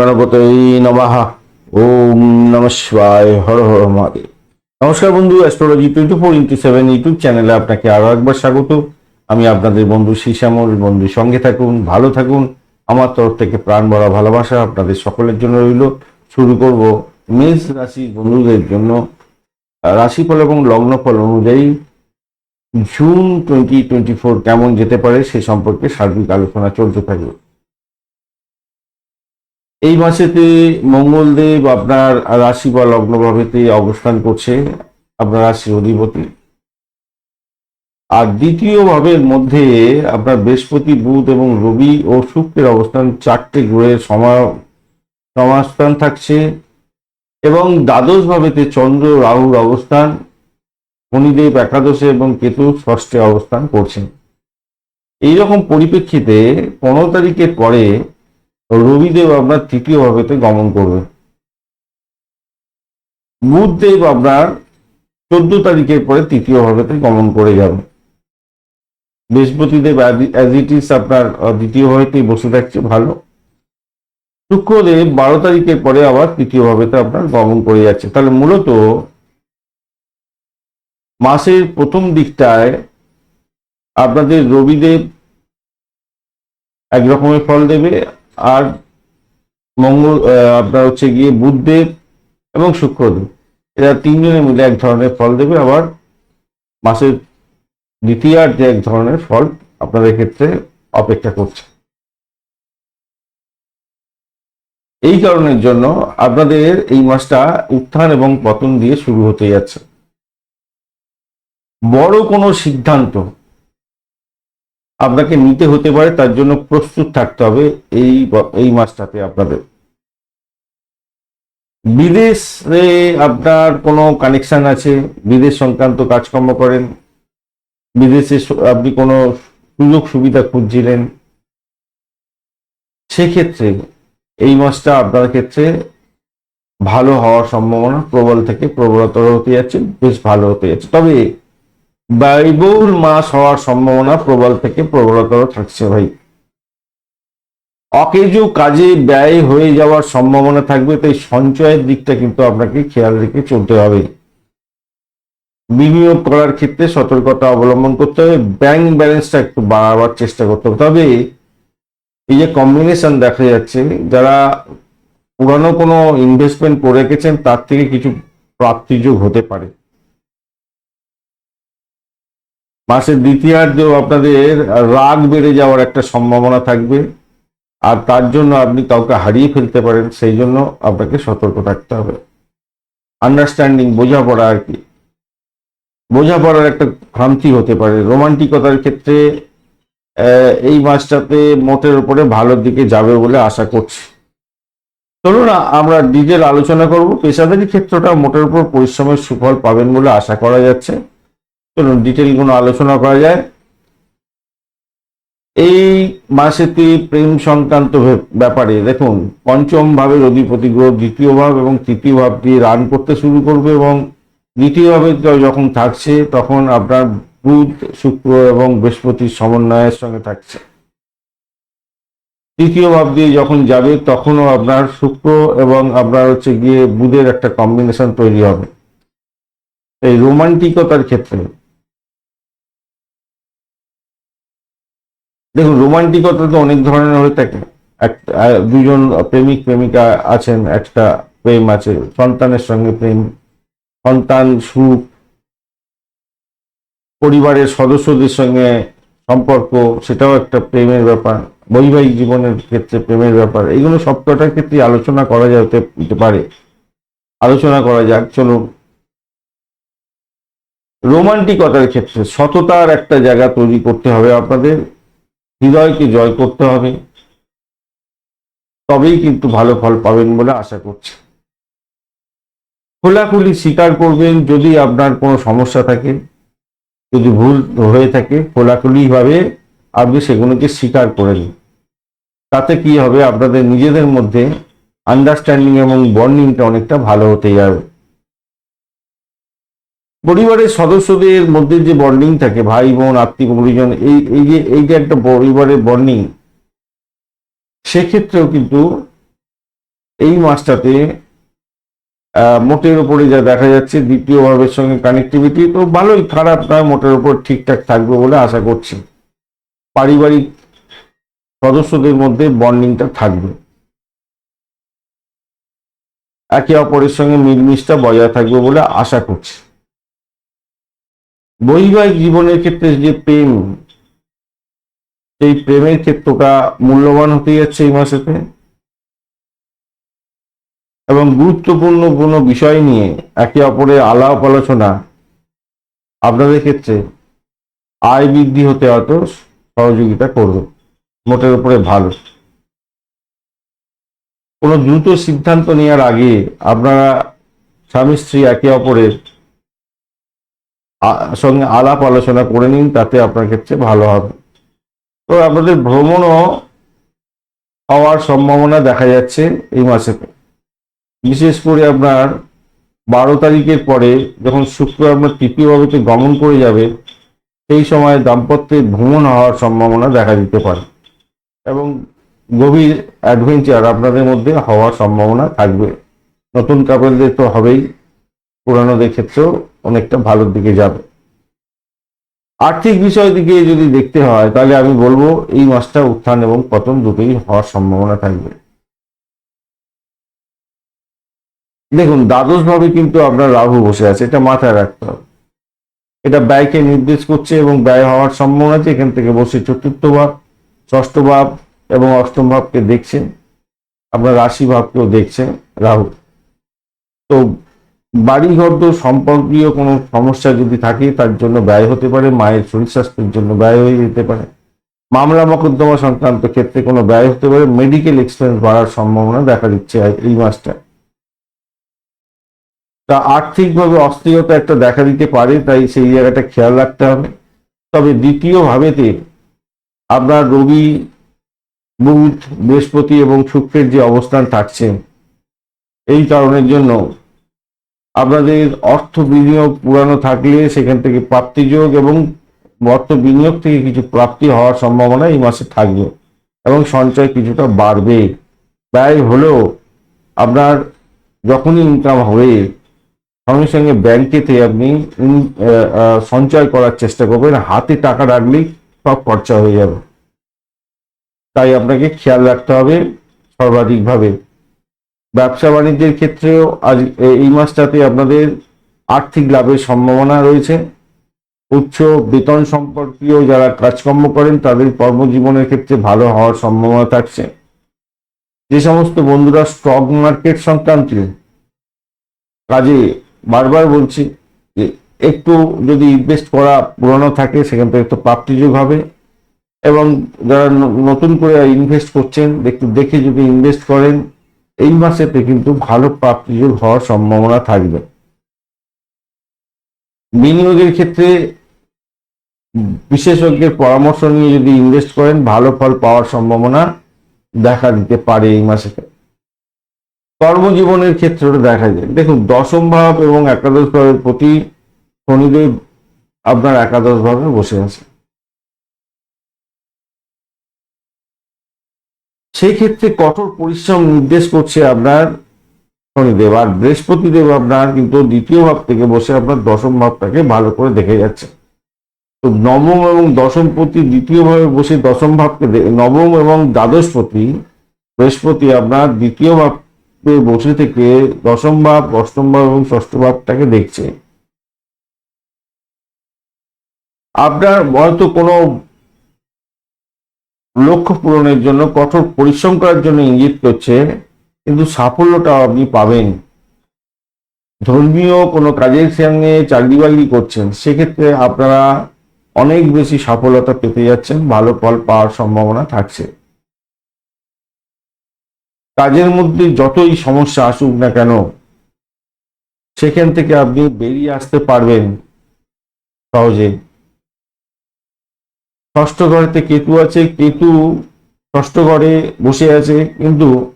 গণপতই নমঃ। ওম নম শিবায়। হর হর মহাদেব। নমস্কার বন্ধু astrology twenty four into seven YouTube চ্যানেলে আপনাকে আরও একবার স্বাগত। আমি আপনাদের বন্ধু শ্যামল বন্ধু, সঙ্গে থাকুন, ভালো থাকুন। আমার তরফ থেকে প্রাণ ভরা ভালোবাসা আপনাদের সকলের জন্য রইল। শুরু করব মেষ রাশি বন্ধুদের জন্য। রাশিফল এবং লগ্নফল অনুযায়ী জুন টোয়েন্টি টোয়েন্টি ফোর কেমন যেতে পারে সে সম্পর্কে সার্বিক আলোচনা চলতে থাকবে। এই মাসেতে মঙ্গলদেব আপনার রাশি বা লগ্নভাবেতে অবস্থান করছে আপনার রাশির অধিপতি। আর দ্বিতীয় ভাবের মধ্যে আপনার বৃহস্পতি, বুধ এবং রবি ও শুক্রের অবস্থান চারটে গ্রহের সমা, সমাস্থান থাকছে এবং দ্বাদশ ভাবেতে চন্দ্র, রাহুর অবস্থান, শনিদেব, একাদশে এবং কেতু ষষ্ঠে অবস্থান করছেন। এইরকম পরিপ্রেক্ষিতে পনেরো তারিখের পরে রবিদেব আপনার তৃতীয় ভাবেতে গমন করবে। বুধদেব আপনার চোদ্দ তারিখের পরে তৃতীয় ভাবেতে গমন করে যাবে। বৃহস্পতিদেব অ্যাজ ইট ইজ আপনার দ্বিতীয় ভাবেতেই বসে থাকছে, ভালো। শুক্রদেব বারো তারিখের পরে আবার তৃতীয় ভাবেতে আপনার গমন করে যাচ্ছে। তাহলে মূলত মাসের প্রথম দিকটায় আপনাদের রবিদেব এক রকমের ফল দেবে আর মঙ্গল আপনার হচ্ছে গিয়ে বুধদেব এবং শুক্রদেব। এরা তিনজনে মিলে এক ধরনের ফল দেবে। আবার মাসের দ্বিতীয়ার্ধে এক ধরনের ফল আপনাদের ক্ষেত্রে অপেক্ষা করছে। এই কারণের জন্য আপনাদের এই মাসটা উত্থান এবং পতন দিয়ে শুরু হতে যাচ্ছে। বড় কোনো সিদ্ধান্ত আপনাকে নিতে হতে পারে, তার জন্য প্রস্তুত থাকতে হবে এই এই মাসটাতে আপনাদের। বিদেশে আপনার কোনো কানেকশন আছে? বিদেশ সংক্রান্ত কাজকর্ম করেন? বিদেশে আপনি কোনো সুযোগ সুবিধা খুঁজছিলেন? সেক্ষেত্রে এই মাসটা আপনার ক্ষেত্রে ভালো হওয়ার সম্ভাবনা প্রবল থেকে প্রবলতর হতে যাচ্ছে, বেশ ভালো হতে যাচ্ছে। তবে ব্যয়বহুল মাস হওয়ার সম্ভাবনা প্রবল থেকে প্রবলতর থাকছে ভাই। অকেজো কাজে ব্যয় হয়ে যাওয়ার সম্ভাবনা থাকবে, তাই সঞ্চয়ের দিকটা কিন্তু আপনাকে খেয়াল রেখে চলতে হবে। বিনিয়োগ করার ক্ষেত্রে সতর্কতা অবলম্বন করতে হবে, ব্যাংক ব্যালেন্সটা একটু বাড়াবার চেষ্টা করতে হবে। তবে এই যে কম্বিনেশন দেখা যাচ্ছে, যারা পুরানো কোনো ইনভেস্টমেন্ট করে রেখেছেন, তার থেকে কিছু প্রাপ্তিযোগ হতে পারে। মাসের দ্বিতীয়ার্ধেও আপনাদের রাগ বেড়ে যাওয়ার একটা সম্ভাবনা থাকবে। আর তার জন্য আপনি কাউকে হারিয়ে ফেলতে পারেন, সেই জন্য আপনাকে সতর্ক থাকতে হবে। আন্ডারস্ট্যান্ডিং, বোঝাপড়া আর কি। বোঝাপড়ার একটা ভ্রান্তি হতে পারে। রোমান্টিকতার ক্ষেত্রে এই মাসটাতে মোটের উপরে ভালোর দিকে যাবে বলে আশা করছি। চলুন, আমরা ডিটেল আলোচনা করব। পেশাদারি ক্ষেত্রটা মোটের উপর পরিশ্রমের সুফল পাবেন বলে আশা করা যাচ্ছে। চলুন কোনো আলোচনা করা যায়। এই মাসেতে প্রেম সংক্রান্ত ব্যাপারে, দেখুন, পঞ্চম ভাবে অধিপতি গ্রহ দ্বিতীয় ভাব এবং তৃতীয় ভাব দিয়ে রান করতে শুরু করবে এবং দ্বিতীয় ভাবে যখন থাকছে, তখন আপনার বুধ, শুক্র এবং বৃহস্পতির সমন্বয়ের সঙ্গে থাকছে। তৃতীয় ভাব দিয়ে যখন যাবে, তখনও আপনার শুক্র এবং আপনার হচ্ছে গিয়ে বুধের একটা কম্বিনেশন তৈরি হবে। এই রোমান্টিকতার ক্ষেত্রে দেখুন, রোমান্টিকতা তো অনেক ধরনের হয়ে থাকে। দুজন প্রেমিক, প্রেমিকা আছেন, একটা প্রেম আছে, সন্তানের সঙ্গে প্রেম, সন্তান সুখ, পরিবারের সদস্যদের সঙ্গে সম্পর্ক, সেটাও একটা প্রেমের ব্যাপার, বৈবাহিক জীবনের ক্ষেত্রে প্রেমের ব্যাপার, এগুলো সবকটার ক্ষেত্রে আলোচনা করা যেতে পারে। আলোচনা করা যাক, চলুন। রোমান্টিকতার ক্ষেত্রে সততার একটা জায়গা তৈরি করতে হবে আপনাদের। হৃদয়কে জয় করতে হবে। তবেই কিন্তু ভালো ফল পাবেন বলে আশা করছি। খোলাখুলি স্বীকার করবেন যদি আপনার কোনো সমস্যা থাকে, যদি ভুল হয়ে থাকে খোলাখুলি ভাবে আপনি সেগুলোকে স্বীকার করে নিন। তাতে কি হবে? আপনাদের নিজেদের মধ্যে আন্ডারস্ট্যান্ডিং এবং বন্ডিংটা অনেকটা ভালো হতে যাবে। পরিবারের সদস্যদের মধ্যে যে বন্ডিং থাকে, ভাই, বোন, আত্মীয় পরিজন এই এই যে এই যে একটা পরিবারের বন্ডিং সেক্ষেত্রেও কিন্তু এই মাসটাতে মোটের উপরে যা দেখা যাচ্ছে, দ্বিতীয় ভাবের সঙ্গে কানেক্টিভিটি তো ভালোই খারাপ নয় মোটের উপর ঠিকঠাক থাকবে বলে আশা করছি। পারিবারিক সদস্যদের মধ্যে বন্ডিংটা থাকবে। একে অপরের সঙ্গে মিলমিশটা বজায় থাকবে বলে আশা করছি। বৈবাহিক জীবনের ক্ষেত্রে যে প্রেম, সেই প্রেমের ক্ষেত্রটা মূল্যবান হতে যাচ্ছে এই মাসেতে এবং গুরুত্বপূর্ণ কোনো বিষয় নিয়ে একে অপরের আলাপ আলোচনা আপনাদের ক্ষেত্রে আয় বৃদ্ধি হতে হয়তো সহযোগিতা করবে, মোটের উপরে ভালো। কোনো দ্রুত সিদ্ধান্ত নেওয়ার আগে আপনারা স্বামী স্ত্রী একে অপরের সঙ্গে আলাপ আলোচনা করে নিন, তাতে আপনার ক্ষেত্রে ভালো হবে। তো আপনাদের ভ্রমণও হওয়ার সম্ভাবনা দেখা যাচ্ছে এই মাসেতে বিশেষ করে আপনার বারো তারিখের পরে যখন শুক্র আপনার তৃতীয় ভাবেতে গমন করে যাবে, সেই সময় দাম্পত্যে ভ্রমণ হওয়ার সম্ভাবনা দেখা দিতে পারে। এবং গভীর অ্যাডভেঞ্চার আপনাদের মধ্যে হওয়ার সম্ভাবনা থাকবে। নতুন কাপড়দের তো হবেই, পুরানোদের ক্ষেত্রেও অনেকটা ভালোর দিকে যাবে। আর্থিক বিষয় দিকে যদি দেখতে হয়, তাহলে আমি বলব এই মাসটা উত্থান এবং পতন দুটোই হওয়ার সম্ভাবনা থাকবে। দেখুন দ্বাদশ ভাবে কিন্তু আপনার রাহু বসে আছে, এটা মাথায় রাখতে হবে। এটা ব্যয়কে নির্দেশ করছে এবং ব্যয় হওয়ার সম্ভাবনা আছে, এখান থেকে বসে চতুর্থ ভাব, ষষ্ঠ ভাব এবং অষ্টম ভাবকে দেখছেন। আপনার রাশি ভাবকেও দেখছেন রাহু। তো বাড়ি ঘর তো সম্পর্কীয় কোনো সমস্যা যদি থাকে, তার জন্য ব্যয় হতে পারে, মায়ের শরীর স্বাস্থ্যের জন্য ব্যয় হয়ে যেতে পারে। মামলা মকদ্দমা সংক্রান্ত ক্ষেত্রে কোনো ব্যয় হতে পারে মেডিকেল এক্সপেন্স বাড়ার সম্ভাবনা দেখা দিচ্ছে এই মাসটা তা আর্থিকভাবে অস্থিরতা একটা দেখা দিতে পারে, তাই সেই জায়গাটা খেয়াল রাখতে হবে। তবে দ্বিতীয় ভাবেতে আপনার রবি, বুধ, বৃহস্পতি এবং শুক্রের যে অবস্থান থাকছে, এই কারণের জন্য আপনাদের অর্থ বিনিয়োগ পুরানো থাকলে সেখান থেকে প্রাপ্তিযোগ এবং অর্থ বিনিয়োগ থেকে কিছু প্রাপ্তি হওয়ার সম্ভাবনা এই মাসে থাকবে এবং সঞ্চয় কিছুটা বাড়বে। ব্যয় হলেও আপনার যখনই ইনকাম হবে, সঙ্গে সঙ্গে ব্যাংকেতে আপনি সঞ্চয় করার চেষ্টা করবেন। হাতে টাকা রাখলেই সব খরচা হয়ে যাবে। তাই আপনাকে খেয়াল রাখতে হবে সর্বাধিকভাবে। ব্যবসা বাণিজ্যের ক্ষেত্রেও আজ এই মাসটাতে আপনাদের আর্থিক লাভের সম্ভাবনা রয়েছে। উচ্চ বেতন সম্পর্কীয় যারা কাজকর্ম করেন, তাদের কর্মজীবনের ক্ষেত্রে ভালো হওয়ার সম্ভাবনা থাকছে। যে সমস্ত বন্ধুরা স্টক মার্কেট সংক্রান্ত কাজে বারবার বলছি যে, একটু যদি ইনভেস্ট করা পুরনো থাকে, সেখান থেকে একটু প্রাপ্তিযোগ হবে। এবং যারা নতুন করে ইনভেস্ট করছেন, একটু দেখে যদি ইনভেস্ট করেন এই মাসেতে কিন্তু ভালো প্রাপ্তিযোগ হওয়ার সম্ভাবনা থাকবে। বিনিয়োগের ক্ষেত্রে বিশেষজ্ঞের পরামর্শ নিয়ে যদি ইনভেস্ট করেন, ভালো ফল পাওয়ার সম্ভাবনা দেখা দিতে পারে এই মাসেতে। কর্মজীবনের ক্ষেত্রে দেখা যায়। দেখুন, দশম ভাব এবং একাদশ ভাবের প্রতি শনিদেব আপনার একাদশ ভাবে বসে আছে সেই ক্ষেত্রে কঠোর পরিশ্রম নির্দেশ করছে আপনার শনিদেব আর বৃহস্পতিদেব আপনার কিন্তু দ্বিতীয় ভাব থেকে বসে আপনার দশম ভাবটাকে ভালো করে দেখে যাচ্ছে। তো নবম এবং দশম পতি দ্বিতীয় ভাবে বসে দশম ভাবকে নবম এবং দ্বাদশ পতি বৃহস্পতি আপনার দ্বিতীয় ভাবে বসে থেকে দশম ভাব, অষ্টম ভাব এবং ষষ্ঠ ভাবটাকে দেখছে। আপনার হয়তো কোনো লক্ষ্য পূরণের জন্য, কঠোর পরিশ্রম করার জন্য ইঙ্গিত করছে, কিন্তু সাফল্যটা আপনি পাবেন। ধর্মীয় কোনো কাজের সঙ্গে চাকরি বাকরি করছেন, সেক্ষেত্রে আপনারা অনেক বেশি সফলতা পেতে যাচ্ছেন, ভালো ফল পাওয়ার সম্ভাবনা থাকছে। কাজের মধ্যে যতই সমস্যা আসুক না কেন, সেখান থেকে আপনি বেরিয়ে আসতে পারবেন সহজে। ষষ্ঠ ঘরেতে কেতু আছে, কেতু ষষ্ঠ ঘরে বসে আছে, কিন্তু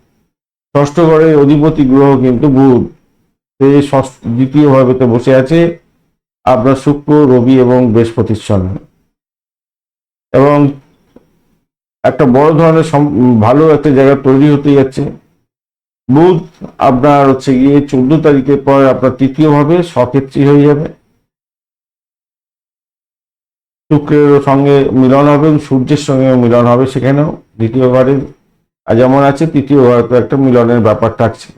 ষষ্ঠ ঘরে অধিপতি গ্রহ কিন্তু বুধ। সে ষষ্ঠ- দ্বিতীয় ভাবেতে বসে আছে, আপনার শুক্র, রবি এবং বৃহস্পতির সঙ্গে। এবং একটা বড় ধরনের ভালো একটা জায়গা তৈরি হতে যাচ্ছে। বুধ আপনার হচ্ছে গিয়ে চোদ্দ তারিখের পর আপনার তৃতীয় ভাবে সক্ষেত্রী হয়ে যাবে। শুক্রের সঙ্গে মিলন হবে সূর্যের সঙ্গে মিলন হবে সেখানেও। দ্বিতীয় ঘরের আর যেমন আছে তৃতীয় ঘরে তো একটা মিলনের ব্যাপার থাকছে।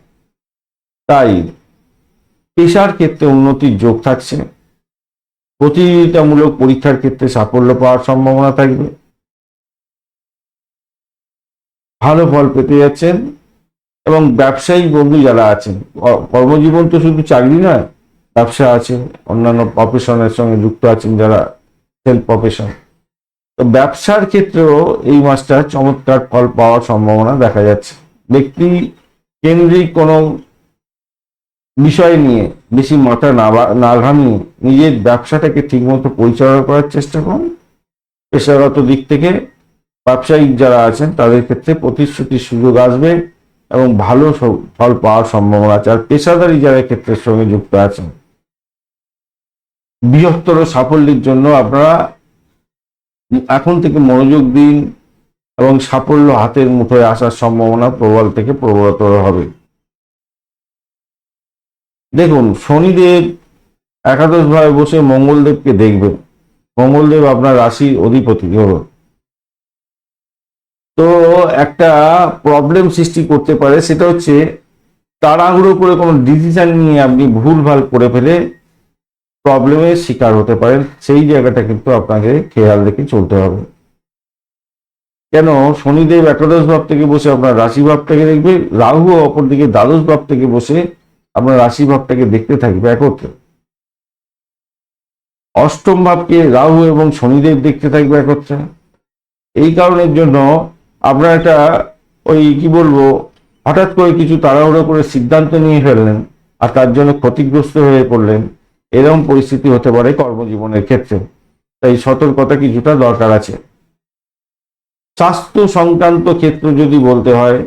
তাই পেশার ক্ষেত্রে উন্নতির যোগ থাকছে। প্রতিযোগিতামূলক পরীক্ষার ক্ষেত্রে সাফল্য পাওয়ার সম্ভাবনা থাকবে। ভালো ফল পেতে যাচ্ছেন এবং ব্যবসায়ী বন্ধু যারা আছেন কর্মজীবন তো শুধু চাকরি নয়, ব্যবসা আছে অন্যান্য প্রফেশনের সঙ্গে যুক্ত আছেন যারা। সেলফ প্রফেশন তো ব্যবসার ক্ষেত্রেও এই মাসটা চমৎকার ফল পাওয়ার সম্ভাবনা দেখা যাচ্ছে। ব্যক্তি কেন্দ্রিক কোনো বিষয় নিয়ে বেশি মাথা না ঘামিয়ে নিজের ব্যবসাটাকে ঠিকমতো পরিচালনা করার চেষ্টা করুন। পেশাগত দিক থেকে ব্যবসায়িক যারা আছেন, তাদের ক্ষেত্রে প্রতিশ্রুতির সুযোগ আসবে এবং ভালো ফল পাওয়ার সম্ভাবনা আছে। আর পেশাদারী যারা ক্ষেত্রের সঙ্গে যুক্ত আছেন বৃহত্তর সাফল্যের জন্য আপনারা এখন থেকে মনোযোগ দিন এবং সাফল্য হাতের মুঠোয় আসার সম্ভাবনা প্রবল থেকে প্রবলতর হবে। দেখুন, শনিদেব একাদশ ভাবে বসে মঙ্গলদেবকে দেখবেন। মঙ্গলদেব আপনার রাশির অধিপতি হলো তো একটা প্রবলেম সৃষ্টি করতে পারে, সেটা হচ্ছে তাড়াহুড়ো করে কোনো ডিসিশন নিয়ে আপনি ভুলভাল করে ফেলে প্রবলেমের শিকার হতে পারেন, সেই জায়গাটা কিন্তু আপনাকে খেয়াল রেখে চলতে হবে। কেন? শনিদেব একাদশ ভাব থেকে বসে আপনার রাশি ভাবটাকে দেখবে, রাহু অপরদিকে দ্বাদশ ভাব থেকে বসে আপনার রাশি ভাবটাকে দেখতে থাকবে একত্রে। অষ্টম ভাবকে রাহু এবং শনিদেব দেখতে থাকবে একত্রে। এই কারণের জন্য আপনার একটা ওই কি বলব, হঠাৎ করে কিছু তাড়াহুড়ো করে সিদ্ধান্ত নিয়ে ফেললেন আর তার জন্য ক্ষতিগ্রস্ত হয়ে পড়লেন। এরকম পরিস্থিতি হতে পারে কর্মজীবনের ক্ষেত্রে। তাই সতর্কতা কিছুটা দরকার আছে। স্বাস্থ্য সংক্রান্ত ক্ষেত্র যদি বলতে হয়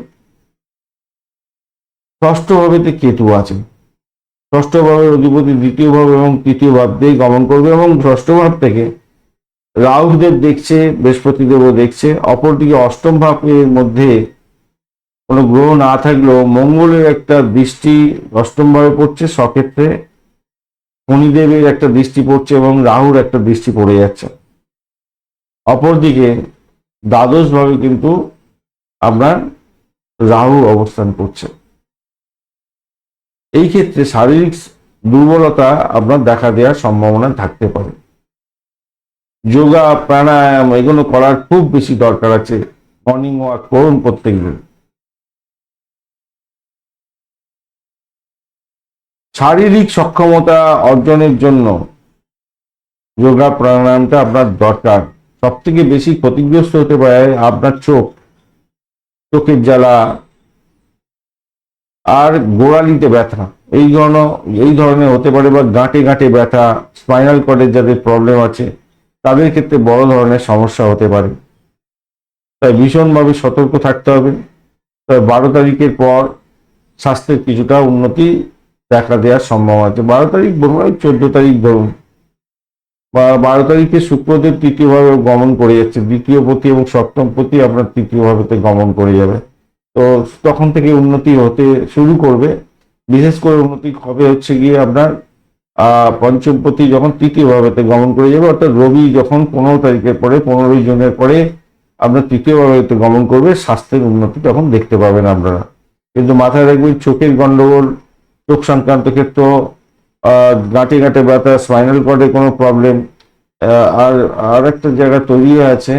ষষ্ঠ ভাবেতে কেতু আছে। ষষ্ঠ ভাবের অধিপতি দ্বিতীয় ভাব এবং তৃতীয় ভাব দিয়ে গমন করবে এবং ষষ্ঠ ভাব থেকে রাহুদেব দেখছে, বৃহস্পতিদেবও দেখছে। অপরদিকে অষ্টম ভাবের মধ্যে কোনো গ্রহ না থাকলেও মঙ্গলের একটা দৃষ্টি অষ্টম ভাবে পড়ছে, সক্ষেত্রে শনিদেবের একটা দৃষ্টি পড়ছে এবং রাহুর একটা দৃষ্টি পড়ে যাচ্ছে। অপরদিকে দ্বাদশ ভাবে কিন্তু আপনার রাহু অবস্থান করছে। এই ক্ষেত্রে শারীরিক দুর্বলতা আপনার দেখা দেওয়ার সম্ভাবনা থাকতে পারে। যোগা, প্রাণায়াম এগুলো করার খুব বেশি দরকার আছে। মর্নিং ওয়াক করুন প্রত্যেকদিন। শারীরিক সক্ষমতা অর্জনের জন্য যোগা প্রাণায়ামটা আপনার দরকার। সব থেকে বেশি ক্ষতিগ্রস্ত হতে পারে আপনার চোখ, চোখের জ্বালা আর গোড়ালিতে ব্যথা। এই ধরনের এই ধরনের হতে পারে বা গাঁটে গাঁটে ব্যথা, স্পাইনাল কর্ডের যাদের প্রবলেম আছে, তাদের ক্ষেত্রে বড় ধরনের সমস্যা হতে পারে। তাই ভীষণভাবে সতর্ক থাকতে হবে। তবে বারো তারিখের পর স্বাস্থ্যের কিছুটা উন্নতি দেখা দেওয়ার সম্ভাবনা আছে। বারো তারিখ বলব চোদ্দ তারিখ ধরুন বা বারো তারিখে শুক্রদেব তৃতীয়ভাবে গমন করে যাচ্ছে। দ্বিতীয় পতি এবং সপ্তম পতি আপনার তৃতীয় ভাবেতে গমন করে যাবে। তো তখন থেকে উন্নতি হতে শুরু করবে। বিশেষ করে উন্নতি হবে হচ্ছে গিয়ে আপনার আহ পঞ্চমপতি যখন তৃতীয় ভাবেতে গমন করে যাবে, অর্থাৎ রবি যখন পনেরো তারিখের পরে, পনেরোই জুনের পরে আপনার তৃতীয় ভাবেতে গমন করবে, স্বাস্থ্যের উন্নতি তখন দেখতে পাবেন আপনারা। কিন্তু মাথায় রাখবেন, চোখের গন্ডগোল চোখ সংক্রান্ত ক্ষেত্র গাঁটে গাঁটে ব্যথা স্পাইনাল কর্ডে কোনো প্রবলেম আর আর একটা জায়গা তৈরি আছে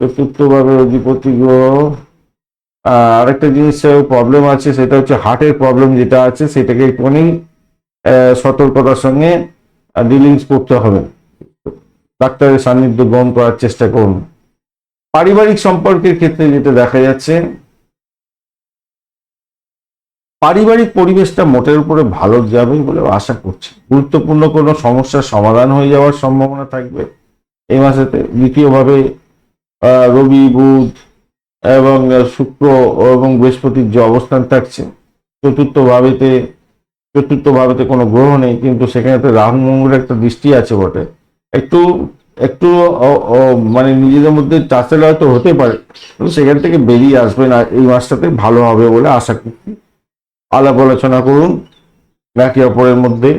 চতুর্থ ভাবে অধিপতি গ্রহ আরেকটা জিনিস প্রবলেম আছে, সেটা হচ্ছে হার্টের প্রবলেম যেটা আছে, সেটাকে একটুখানি সতর্কতার সঙ্গে ডিলিংস করতে হবে। ডাক্তারের সান্নিধ্য গ্রহণ করার চেষ্টা করুন। পারিবারিক সম্পর্কের ক্ষেত্রে যেটা দেখা যাচ্ছে পারিবারিক পরিবেশটা মোটের উপরে ভালো যাবে বলে আশা করছি। গুরুত্বপূর্ণ কোনো সমস্যার সমাধান হয়ে যাওয়ার সম্ভাবনা থাকবে। এই মাসেতে দ্বিতীয়ভাবে রবি, বুধ এবং শুক্র এবং বৃহস্পতির যে অবস্থান থাকছে চতুর্থ ভাবেতে চতুর্থ ভাবেতে কোনো গ্রহ নেই, কিন্তু সেখানে তো রাহু মঙ্গলের একটা দৃষ্টি আছে বটে। একটু একটু মানে নিজেদের মধ্যে টাসেল হয়তো হতে পারে সেখান থেকে বেরিয়ে আসবেন এই মাসটাতে ভালো হবে বলে আশা করছি। আলাপ আলোচনা করুন, একে অপরের মধ্যে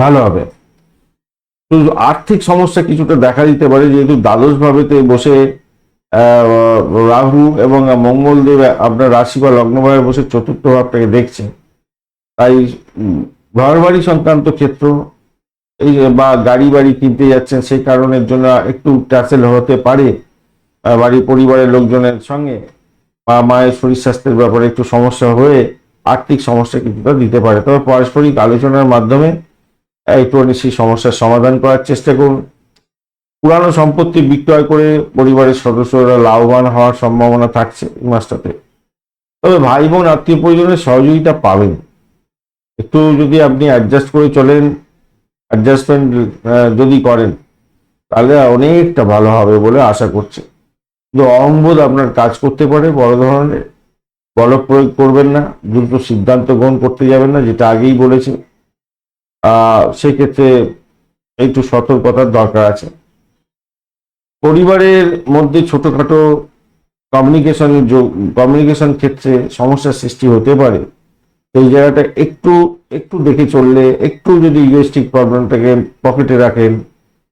ভালো হবে। শুধু আর্থিক সমস্যা কিছুটা দেখা দিতে পারে, যেহেতু দ্বাদশ ভাবেতে বসে রাহু এবং মঙ্গলদেব আপনার রাশি বা লগ্নভাবে বসে চতুর্থ ভাবটাকে দেখছে। তাই ঘর বাড়ি সংক্রান্ত ক্ষেত্র, এই বা গাড়ি বাড়ি কিনতে যাচ্ছেন, সেই কারণের জন্য একটু ট্যাসেল হতে পারে বাড়ি পরিবারের লোকজনের সঙ্গে। বা মায়ের শরীর স্বাস্থ্যের ব্যাপারে একটু সমস্যা হয়ে আর্থিক সমস্যা কিছুটা দিতে পারে। তবে পারস্পরিক আলোচনার মাধ্যমে একটুখানি সেই সমস্যার সমাধান করার চেষ্টা করুন। পুরানো সম্পত্তি বিক্রয় করে পরিবারের সদস্যরা লাভবান হওয়ার সম্ভাবনা থাকছে এই মাসটাতে। তবে ভাই বোন আত্মীয় পরিজনের সহযোগিতা পাবেন। একটু যদি আপনি অ্যাডজাস্ট করে চলেন অ্যাডজাস্টমেন্ট যদি করেন, তাহলে অনেকটা ভালো হবে বলে আশা করছি। কিন্তু অহংবোধ আপনার কাজ করতে পারে, বড় ধরনের। বল প্রয়োগ করবেন না, দ্রুত সিদ্ধান্ত গ্রহণ করতে যাবেন না, যেটা আগেই বলেছি। সেক্ষেত্রে একটু সতর্কতার দরকার আছে। পরিবারের মধ্যে ছোটখাটো কমিউনিকেশন কমিউনিকেশন ক্ষেত্রে সমস্যার সৃষ্টি হতে পারে। সেই জায়গাটা একটু একটু দেখে চললে, একটু যদি ইগোস্টিক প্রবলেমটাকে পকেটে রাখেন,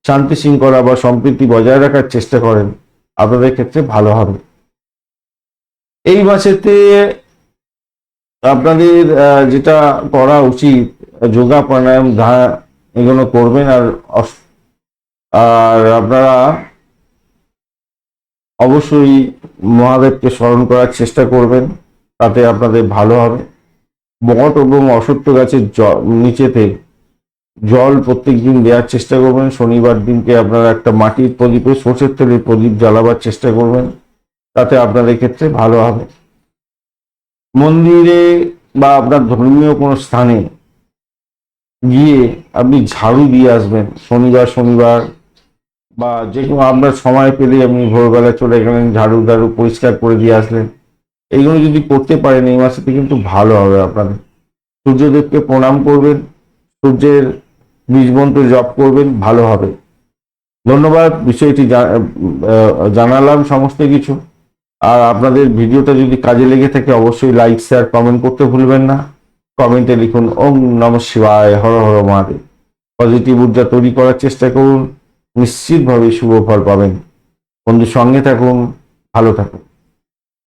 শান্তি শৃঙ্খলা বা সম্প্রীতি বজায় রাখার চেষ্টা করেন আপনাদের ক্ষেত্রে ভালো হবে। এই মাসেতে আপনাদের যেটা করা উচিত, যোগা প্রাণায়াম ধা এগুলো করবেন আর আর আপনারা অবশ্যই মহাদেবকে স্মরণ করার চেষ্টা করবেন, তাতে আপনাদের ভালো হবে। বট এবং অসত্য গাছের নিচেতে জল প্রত্যেক দিন দেওয়ার চেষ্টা করবেন। শনিবার দিনকে আপনারা একটা মাটির প্রদীপে, সর্ষের তেলের প্রদীপ জ্বালাবার চেষ্টা করবেন। তাতে আপনাদের ক্ষেত্রে ভালো হবে। মন্দিরে বা আপনার ধর্মীয় কোনো স্থানে গিয়ে আপনি ঝাড়ু দিয়ে আসবেন। শনিবার শনিবার বা যে কোনো আপনার সময় পেলে আপনি ভোরবেলা চলে গেলেন, ঝাড়ু দাড়ু পরিষ্কার করে দিয়ে আসলেন। এইগুলো যদি করতে পারেন, এই মাসেতে কিন্তু ভালো হবে আপনাদের। সূর্যদেবকে প্রণাম করবেন। সূর্যের বীজ মন্ত্র জপ করবেন, ভালো হবে। ধন্যবাদ, বিষয়টি জানালাম সমস্ত কিছু। আর আপনাদের ভিডিওটা যদি কাজে লেগে থাকে, অবশ্যই লাইক শেয়ার কমেন্ট করতে ভুলবেন না। কমেন্টে লিখুন, ওম নম শিবায়, হর হর মহাদেব। পজিটিভ ঊর্জা তৈরি করার চেষ্টা করুন। নিশ্চিতভাবে শুভ ফল পাবেন। বন্ধু সঙ্গে থাকুন, ভালো থাকুন।